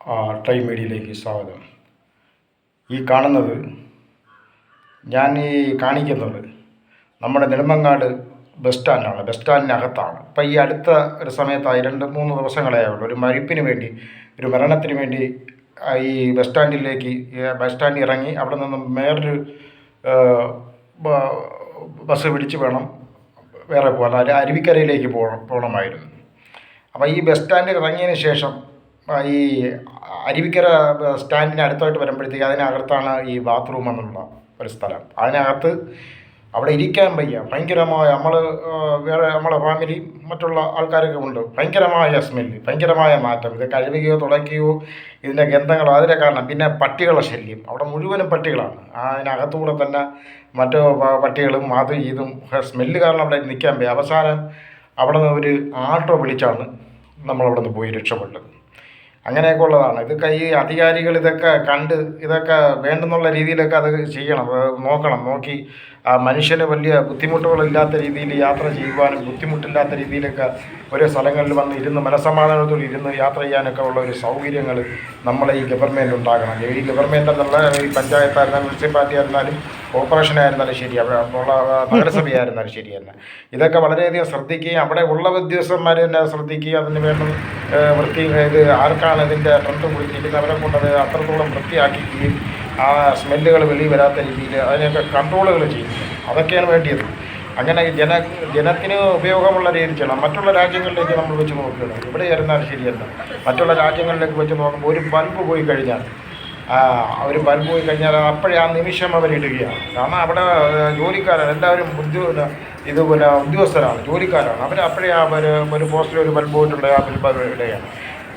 ആ ടൈം മീഡിയയിലേക്ക് സ്വാഗതം. ഈ കാണുന്നത് ഞാൻ ഈ കാണിക്കുന്നത് നമ്മുടെ നെടുമങ്ങാട് ബസ് സ്റ്റാൻഡാണ്. ബസ് സ്റ്റാൻഡിനകത്താണ്. ഇപ്പം ഈ അടുത്ത ഒരു സമയത്തായി രണ്ട് മൂന്ന് ദിവസങ്ങളേ ഉള്ളൂ ഒരു മരിപ്പിന് വേണ്ടി ഒരു മരണത്തിന് വേണ്ടി ഈ ബസ് സ്റ്റാൻഡിലേക്ക് ബസ് സ്റ്റാൻഡിൽ ഇറങ്ങി അവിടെ നിന്നും വേറൊരു ബസ് പിടിച്ച് വേണം വേറെ പോകാൻ. അരു- അരുവിക്കരയിലേക്ക് പോകണം പോകണമായിരുന്നു. അപ്പോൾ ഈ ബസ് സ്റ്റാൻഡിൽ ഇറങ്ങിയതിന് ശേഷം ഈ അരുവിക്കര സ്റ്റാൻഡിന് അടുത്തായിട്ട് വരുമ്പോഴത്തേക്ക് അതിനകത്താണ് ഈ ബാത്റൂം എന്നുള്ള ഒരു സ്ഥലം. അതിനകത്ത് അവിടെ ഇരിക്കാൻ വയ്യ. ഭയങ്കരമായ നമ്മൾ വേറെ നമ്മളെ ഫാമിലി മറ്റുള്ള ആൾക്കാരൊക്കെ ഉണ്ട്. ഭയങ്കരമായ സ്മെല്ല് ഭയങ്കരമായ മാറ്റം. ഇത് കഴുകുകയോ തുടയ്ക്കുകയോ ഇതിന്റെ ഗന്ധങ്ങളോ അതിന്റെ കാരണം പിന്നെ പട്ടികളുടെ ശല്യം. അവിടെ മുഴുവനും പട്ടികളാണ്. അതിനകത്തുകൂടെ തന്നെ മറ്റു പട്ടികളും അത് ഇതും സ്മെല്ല് കാരണം അവിടെ നിൽക്കാൻ വയ്യ. അവസാനം അവിടെ നിന്ന് ഒരു ആട്ടോ വിളിച്ചാണ് നമ്മളവിടെ നിന്ന് പോയി രക്ഷപ്പെട്ടത്. അങ്ങനെയൊക്കെ ഉള്ളതാണ്. ഇതൊക്കെ ഈ അധികാരികൾ ഇതൊക്കെ കണ്ട് ഇതൊക്കെ വേണ്ടെന്നുള്ള രീതിയിലൊക്കെ അത് ചെയ്യണം. നോക്കണം. നോക്കി ആ മനുഷ്യന് വലിയ ബുദ്ധിമുട്ടുകളില്ലാത്ത രീതിയിൽ യാത്ര ചെയ്യുവാനും ബുദ്ധിമുട്ടില്ലാത്ത രീതിയിലൊക്കെ ഓരോ സ്ഥലങ്ങളിൽ വന്ന് ഇരുന്ന് മനസമാധാനത്തോടെ ഇരുന്ന് യാത്ര ചെയ്യാനൊക്കെ ഉള്ള ഒരു സൗകര്യങ്ങൾ നമ്മളെ ഈ ഗവൺമെന്റ് ഉണ്ടാക്കണം ഈ ഗവൺമെന്റ് എന്നുള്ള ഈ പഞ്ചായത്തായിരുന്നാലും മുനിസിപ്പാലിറ്റി ആയിരുന്നാലും കോർപ്പറേഷൻ ആയിരുന്നാലും ശരി അവിടെ ഉള്ള നഗരസഭയായിരുന്നാലും ശരി തന്നെ. ഇതൊക്കെ വളരെയധികം ശ്രദ്ധിക്കുകയും അവിടെ ഉള്ള ഉദ്യോഗസ്ഥന്മാർ തന്നെ ശ്രദ്ധിക്കുകയും അതിന് വേണ്ട വൃത്തി ഇത് ആർക്കാണ് ഇതിന്റെ ട്രെൻഡ് കുളിച്ചിരിക്കുന്നത് അവരെ കൊണ്ടത് അത്രത്തോളം വൃത്തിയാക്കിക്കുകയും ആ സ്മെല്ലുകൾ വെളിയിൽ വരാത്ത രീതിയിൽ അതിനൊക്കെ കൺട്രോളുകൾ ചെയ്യുന്നത് അതൊക്കെയാണ് വേണ്ടിയത്. അങ്ങനെ ജന ജനത്തിന് ഉപയോഗമുള്ള രീതിയിൽ ചെയ്യണം. മറ്റുള്ള രാജ്യങ്ങളിലേക്ക് നമ്മൾ വെച്ച് നോക്കുകയാണ്. ഇവിടെ ചേരുന്നാലും ശരിയല്ല മറ്റുള്ള രാജ്യങ്ങളിലേക്ക് വെച്ച് നോക്കുമ്പോൾ ഒരു ബൾബ് പോയി കഴിഞ്ഞാൽ ഒരു പോയി കഴിഞ്ഞാൽ അപ്പോഴേ ആ നിമിഷം അവരിടുകയാണ് കാരണം അവിടെ ജോലിക്കാരാണ്. എല്ലാവരും ഉദ്യോഗ ഇത് പിന്നെ ഉദ്യോഗസ്ഥരാണ് ജോലിക്കാരാണ്. അവർ അപ്പോഴേ ആ ഒരു പോസ്റ്റിൽ ഒരു ബൾബ് പോയിട്ടുള്ള ആ ബൾബ് ഇടുകയാണ്.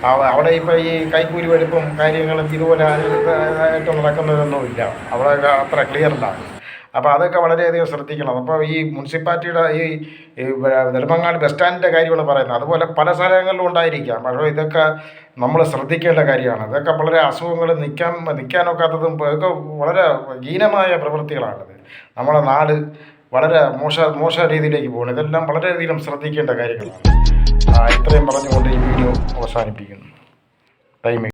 അവ- അവിടെ ഇപ്പോൾ ഈ കൈക്കൂലി വലുപ്പം കാര്യങ്ങളും ഇതുപോലെ ആയിട്ട് നടക്കുന്നതൊന്നുമില്ല അവിടെ അത്ര ക്ലിയർ ഉണ്ടാകും അപ്പോൾ അതൊക്കെ വളരെയധികം ശ്രദ്ധിക്കണം. അപ്പോൾ ഈ മുനിസിപ്പാലിറ്റിയുടെ ഈ നെടുമങ്ങാട് ബസ് സ്റ്റാൻഡിന്റെ കാര്യമാണ് പറയുന്നത്. അതുപോലെ പല സ്ഥലങ്ങളിലും ഉണ്ടായിരിക്കാം. പക്ഷേ ഇതൊക്കെ നമ്മൾ ശ്രദ്ധിക്കേണ്ട കാര്യമാണ്. ഇതൊക്കെ വളരെ അസുഖങ്ങൾ നിൽക്കാൻ നിൽക്കാനൊക്കാത്തതും ഇതൊക്കെ വളരെ ഹീനമായ പ്രവൃത്തികളാണിത്. നമ്മുടെ നാട് വളരെ മോശ മോശ രീതിയിലേക്ക് പോകണം ഇതെല്ലാം വളരെയധികം ശ്രദ്ധിക്കേണ്ട കാര്യങ്ങളാണ്. ഇത്രയും പറഞ്ഞുകൊണ്ട് ഈ വീഡിയോ അവസാനിപ്പിക്കുന്നു. ടൈമിംഗ്